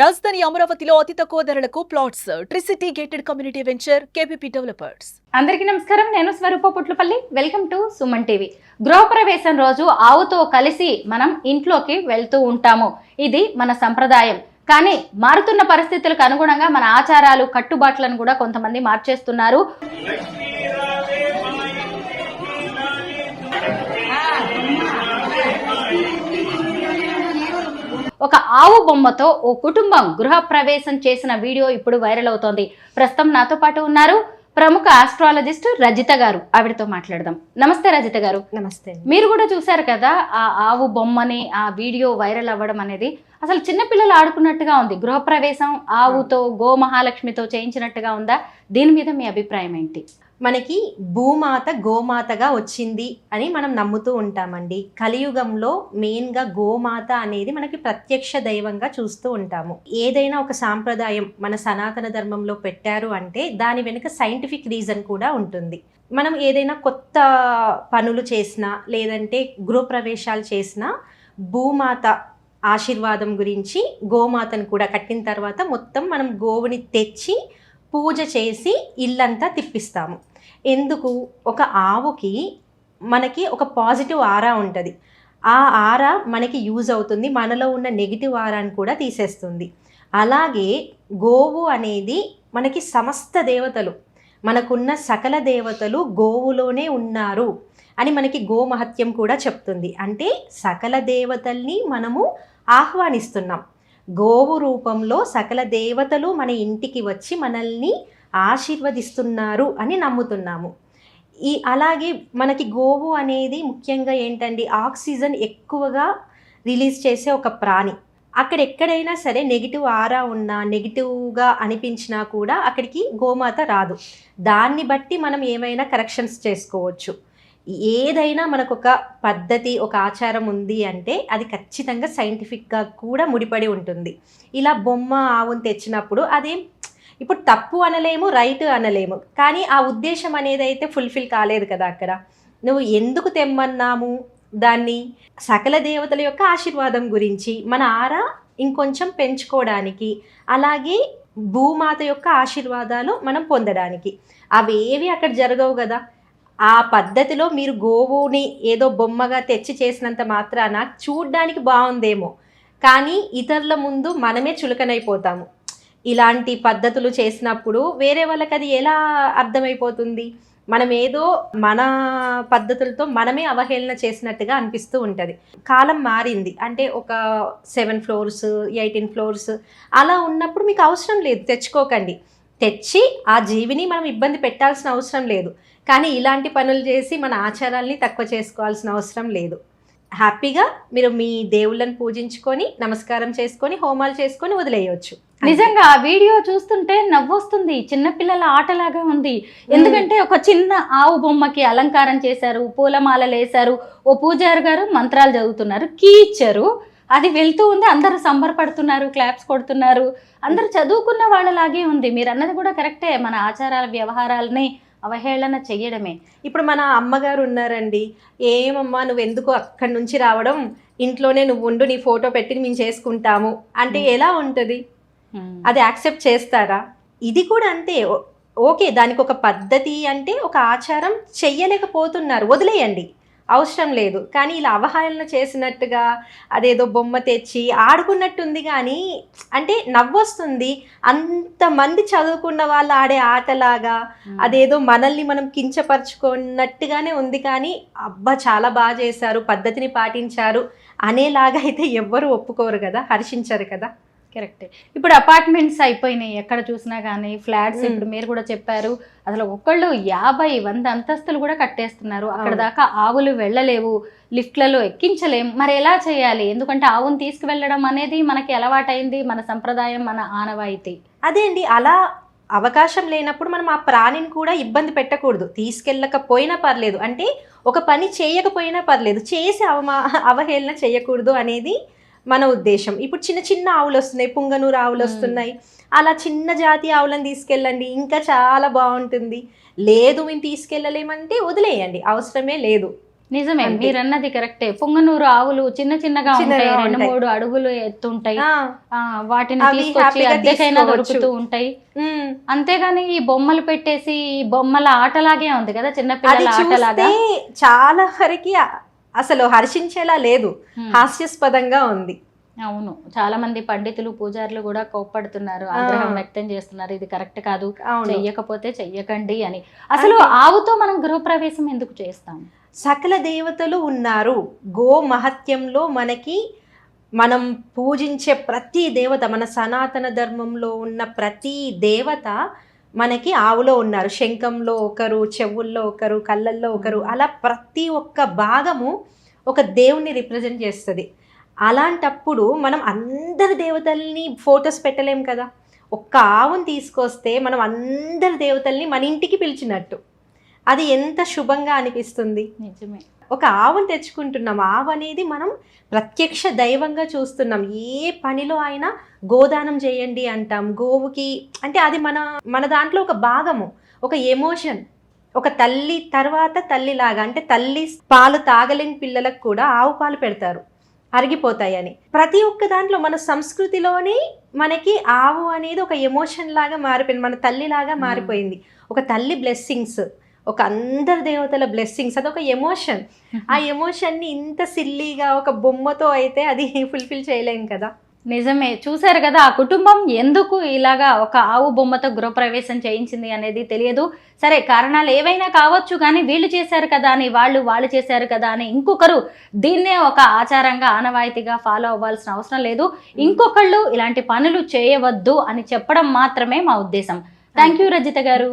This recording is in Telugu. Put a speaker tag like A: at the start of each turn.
A: రాజధాని అమరావతిలో అతి తక్కువ ధరలకు plots. Tricity gated community venture K P P developers
B: అందరికీ నమస్కారం. నేను Swaroopa Putlapalli. Welcome to Suman TV గృహప్రవేశం రోజు ఆవుతో కలిసి మనం ఇంట్లోకి వెళ్తూ ఉంటాము. ఇది మన సంప్రదాయం. కానీ మారుతున్న పరిస్థితులకు అనుగుణంగా మన ఆచారాలు కట్టుబాట్లను కూడా కొంతమంది మార్చేస్తున్నారు. ఒక ఆవు బొమ్మతో ఓ కుటుంబం గృహ ప్రవేశం చేసిన వీడియో ఇప్పుడు వైరల్ అవుతోంది. ప్రస్తుతం నాతో పాటు ఉన్నారు ప్రముఖ ఆస్ట్రాలజిస్ట్ రజిత గారు. ఆవిడతో మాట్లాడదాం. నమస్తే రజిత గారు.
C: నమస్తే
B: మీరు కూడా చూసారు కదా ఆ ఆవు బొమ్మని ఆ వీడియో వైరల్ అవ్వడం అనేది. అసలు చిన్నపిల్లలు ఆడుకున్నట్టుగా ఉంది. గృహప్రవేశం ఆవుతో గో మహాలక్ష్మితో చేయించినట్టుగా ఉందా? దీని మీద మీ అభిప్రాయం ఏంటి?
C: మనకి భూమాత గోమాతగా వచ్చింది అని మనం నమ్ముతూ ఉంటామండి. కలియుగంలో మెయిన్గా గోమాత అనేది మనకి ప్రత్యక్ష దైవంగా చూస్తూ ఉంటాము. ఏదైనా ఒక సాంప్రదాయం మన సనాతన ధర్మంలో పెట్టారు అంటే దాని వెనుక సైంటిఫిక్ రీజన్ కూడా ఉంటుంది. మనం ఏదైనా కొత్త పనులు చేసినా లేదంటే గృహప్రవేశాలు చేసినా భూమాత ఆశీర్వాదం గురించి గోమాతను కూడా కట్టిన తర్వాత మొత్తం మనం గోవుని తెచ్చి పూజ చేసి ఇల్లంతా తిప్పిస్తాము. ఎందుకు? ఒక ఆవుకి మనకి ఒక పాజిటివ్ ఆరా ఉంటుంది. ఆ ఆరా మనకి యూజ్ అవుతుంది. మనలో ఉన్న నెగిటివ్ ఆరాని కూడా తీసేస్తుంది. అలాగే గోవు అనేది మనకి సమస్త దేవతలు మనకున్న సకల దేవతలు గోవులోనే ఉన్నారు అని మనకి గోమహత్యం కూడా చెప్తుంది. అంటే సకల దేవతల్ని మనము ఆహ్వానిస్తున్నాం. గోవు రూపంలో సకల దేవతలు మన ఇంటికి వచ్చి మనల్ని ఆశీర్వదిస్తున్నారు అని నమ్ముతున్నాము. ఈ అలాగే మనకి గోవు అనేది ముఖ్యంగా ఏంటండి ఆక్సిజన్ ఎక్కువగా రిలీజ్ చేసే ఒక ప్రాణి. అక్కడ ఎక్కడైనా సరే నెగిటివ్ ఆరా ఉన్నా నెగిటివ్గా అనిపించినా కూడా అక్కడికి గోమాత రాదు. దాన్ని బట్టి మనం ఏమైనా కరెక్షన్స్ చేసుకోవచ్చు. ఏదైనా మనకు ఒక పద్ధతి ఒక ఆచారం ఉంది అంటే అది ఖచ్చితంగా సైంటిఫిక్గా కూడా ముడిపడి ఉంటుంది. ఇలా బొమ్మ ఆవును తెచ్చినప్పుడు అదేం ఇప్పుడు తప్పు అనలేము రైట్ అనలేము. కానీ ఆ ఉద్దేశం అనేది అయితే ఫుల్ఫిల్ కాలేదు కదా అక్కడ. నువ్వు ఎందుకు తెమ్మన్నాము? దాన్ని సకల దేవతల యొక్క ఆశీర్వాదం గురించి మన ఆరా ఇంకొంచెం పెంచుకోవడానికి అలాగే భూమాత యొక్క ఆశీర్వాదాలు మనం పొందడానికి. అవేవి అక్కడ జరగవు కదా. ఆ పద్ధతిలో మీరు గోవుని ఏదో బొమ్మగా తెచ్చి చేసినంత మాత్రాన చూడ్డానికి బాగుందేమో. కానీ ఇతరుల ముందు మనమే చులకనైపోతాము. ఇలాంటి పద్ధతులు చేసినప్పుడు వేరే వాళ్ళకి అది ఎలా అర్థమైపోతుంది? మనం ఏదో మన పద్ధతులతో మనమే అవహేళన చేసినట్టుగా అనిపిస్తూ ఉంటుంది. కాలం మారింది. అంటే ఒక సెవెన్ ఫ్లోర్స్ ఎయిటీన్ ఫ్లోర్స్ అలా ఉన్నప్పుడు మీకు అవసరం లేదు. తెచ్చుకోకండి. తెచ్చి ఆ జీవిని మనం ఇబ్బంది పెట్టాల్సిన అవసరం లేదు. కానీ ఇలాంటి పనులు చేసి మన ఆచారాల్ని తక్కువ చేసుకోవాల్సిన అవసరం లేదు. హ్యాపీగా మీరు మీ దేవుళ్ళని పూజించుకొని నమస్కారం చేసుకొని హోమాలు చేసుకొని వదిలేయవచ్చు
B: నిజంగా ఆ వీడియో చూస్తుంటే నవ్వొస్తుంది. చిన్నపిల్లల ఆటలాగా ఉంది. ఎందుకంటే ఒక చిన్న ఆవు బొమ్మకి అలంకారం చేశారు పూలమాలలు వేశారు ఓ పూజారి గారు మంత్రాలు చదువుతున్నారు. కీ ఇచ్చారు అది వెళ్తూ ఉంది. అందరూ సంబరపడుతున్నారు క్లాప్స్ కొడుతున్నారు. అందరూ చదువుకున్న వాళ్ళలాగే ఉంది. మీరు అన్నది కూడా కరెక్టే. మన ఆచారాల వ్యవహారాలని అవహేళన చెయ్యడమే.
C: ఇప్పుడు మన అమ్మగారు ఉన్నారండి. ఏమమ్మా నువ్వు ఎందుకు అక్కడి నుంచి రావడం? ఇంట్లోనే నువ్వు ఉండు నీ ఫోటో పెట్టి మేము చేసుకుంటాము. అంటే ఎలా ఉంటుంది? అది యాక్సెప్ట్ చేస్తారా? ఇది కూడా అంతే. ఓకే దానికి ఒక పద్ధతి అంటే ఒక ఆచారం చెయ్యలేకపోతున్నారు. వదిలేయండి. అవసరం లేదు. కానీ ఇలా అవహేళన చేసినట్టుగా అదేదో బొమ్మ తెచ్చి ఆడుకున్నట్టుంది కానీ అంటే నవ్వొస్తుంది. అంతమంది చదువుకున్న వాళ్ళు ఆడే ఆటలాగా అదేదో మనల్ని మనం కించపరుచుకున్నట్టుగానే ఉంది కానీ అబ్బా చాలా బాగా చేశారు పద్ధతిని పాటించారు అనేలాగా అయితే ఎవ్వరు ఒప్పుకోరు కదా హర్షించరు కదా.
B: కరెక్టే. ఇప్పుడు అపార్ట్మెంట్స్ అయిపోయినాయి ఎక్కడ చూసినా కానీ ఫ్లాట్స్. ఇప్పుడు మీరు కూడా చెప్పారు అసలు ఒక్కళ్ళు యాభై వంద అంతస్తులు కూడా కట్టేస్తున్నారు. అక్కడ. దాకా ఆవులు వెళ్ళలేవు లిఫ్ట్లలో ఎక్కించలేం. మరి ఎలా చేయాలి? ఎందుకంటే ఆవును తీసుకువెళ్ళడం అనేది మనకి అలవాటైంది మన సంప్రదాయం మన ఆనవాయితీ.
C: అదే అండి అలా అవకాశం లేనప్పుడు మనం ఆ ప్రాణిని కూడా ఇబ్బంది పెట్టకూడదు. తీసుకెళ్ళకపోయినా పర్లేదు. అంటే ఒక పని చేయకపోయినా పర్లేదు. చేసి అవమా అవహేళన చేయకూడదు అనేది మన ఉద్దేశం ఇప్పుడు చిన్న చిన్న ఆవులు వస్తున్నాయి పుంగనూరు ఆవులు. వస్తున్నాయి అలా చిన్న జాతి ఆవులను తీసుకెళ్ళండి ఇంకా చాలా బాగుంటుంది లేదు మేము తీసుకెళ్ళలేమంటే వదిలేయండి అవసరమే లేదు
B: నిజమే. మీరు అన్నది కరెక్టే పొంగనూరు ఆవులు చిన్న చిన్నగా ఉంటాయి రెండు. మూడు అడుగులు ఎత్తుంటాయి వాటిని తీసుకొచ్చి అద్దెకైనా. దొరుకుతూ ఉంటాయి. అంతేగాని ఈ బొమ్మలు పెట్టేసి బొమ్మల ఆటలాగే ఉంది కదా చిన్న
C: అది
B: పిల్లల ఆటలాగా
C: చాలా వరకు అసలు హర్షించేలా లేదు. హాస్యాస్పదంగా ఉంది.
B: అవును. చాలా మంది పండితులు పూజారులు కూడా కోప్పడుతున్నారు. ఆగ్రహం వ్యక్తం చేస్తున్నారు. ఇది కరెక్ట్ కాదు.
C: అవును.
B: చెయ్యకపోతే చెయ్యకండి అని. అసలు ఆవుతో మనం గృహప్రవేశం ఎందుకు చేస్తాం?
C: సకల దేవతలు ఉన్నారు. గో మహత్యంలో మనకి మనం పూజించే ప్రతి దేవత మన సనాతన ధర్మంలో ఉన్న ప్రతి దేవత మనకి ఆవులో ఉన్నారు. శంఖంలో ఒకరు చెవుల్లో ఒకరు కళ్ళల్లో ఒకరు. అలా ప్రతి ఒక్క భాగము ఒక దేవుణ్ణి రిప్రజెంట్ చేస్తుంది. అలాంటప్పుడు మనం అందరి దేవతల్ని ఫొటోస్ పెట్టలేం కదా? ఒక్క ఆవుని తీసుకొస్తే మనం అందరి దేవతల్ని మన ఇంటికి పిలిచినట్టు. అది ఎంత శుభంగా అనిపిస్తుంది?
B: నిజమే.
C: ఒక ఆవును తెచ్చుకుంటున్నాం. ఆవు అనేది మనం ప్రత్యక్ష దైవంగా చూస్తున్నాం. ఏ పనిలో అయినా గోదానం చేయండి అంటాం. గోవుకి అంటే అది మన మన దాంట్లో ఒక భాగము ఒక ఎమోషన్ ఒక తల్లి తర్వాత తల్లిలాగా అంటే తల్లి పాలు తాగలేని పిల్లలకు కూడా ఆవు పాలు పెడతారు. అరిగిపోతాయని ప్రతి ఒక్క దాంట్లో మన సంస్కృతిలోనే మనకి ఆవు అనేది ఒక ఎమోషన్ లాగా మారిపోయింది. మన తల్లిలాగా మారిపోయింది. ఒక తల్లి బ్లెస్సింగ్స్ ఒక అందరి దేవతల బ్లెస్సింగ్స్ అదొక ఎమోషన్ ఆ ఎమోషన్ని ఇంత సిల్లీగా ఒక బొమ్మతో అయితే అది ఫుల్ఫిల్ చేయలేం కదా.
B: నిజమే. చూశారు కదా ఆ కుటుంబం ఎందుకు ఇలాగా ఒక ఆవు బొమ్మతో గృహప్రవేశం చేయించింది అనేది తెలియదు. సరే కారణాలు ఏవైనా కావచ్చు కానీ వీళ్ళు చేశారు కదా అని వాళ్ళు వాళ్ళు చేశారు కదా అని ఇంకొకరు దీన్నే ఒక ఆచారంగా ఆనవాయితీగా ఫాలో అవ్వాల్సిన అవసరం లేదు. ఇంకొకళ్ళు ఇలాంటి పనులు చేయవద్దు అని చెప్పడం మాత్రమే మా ఉద్దేశం. థ్యాంక్ యూ రజిత గారు.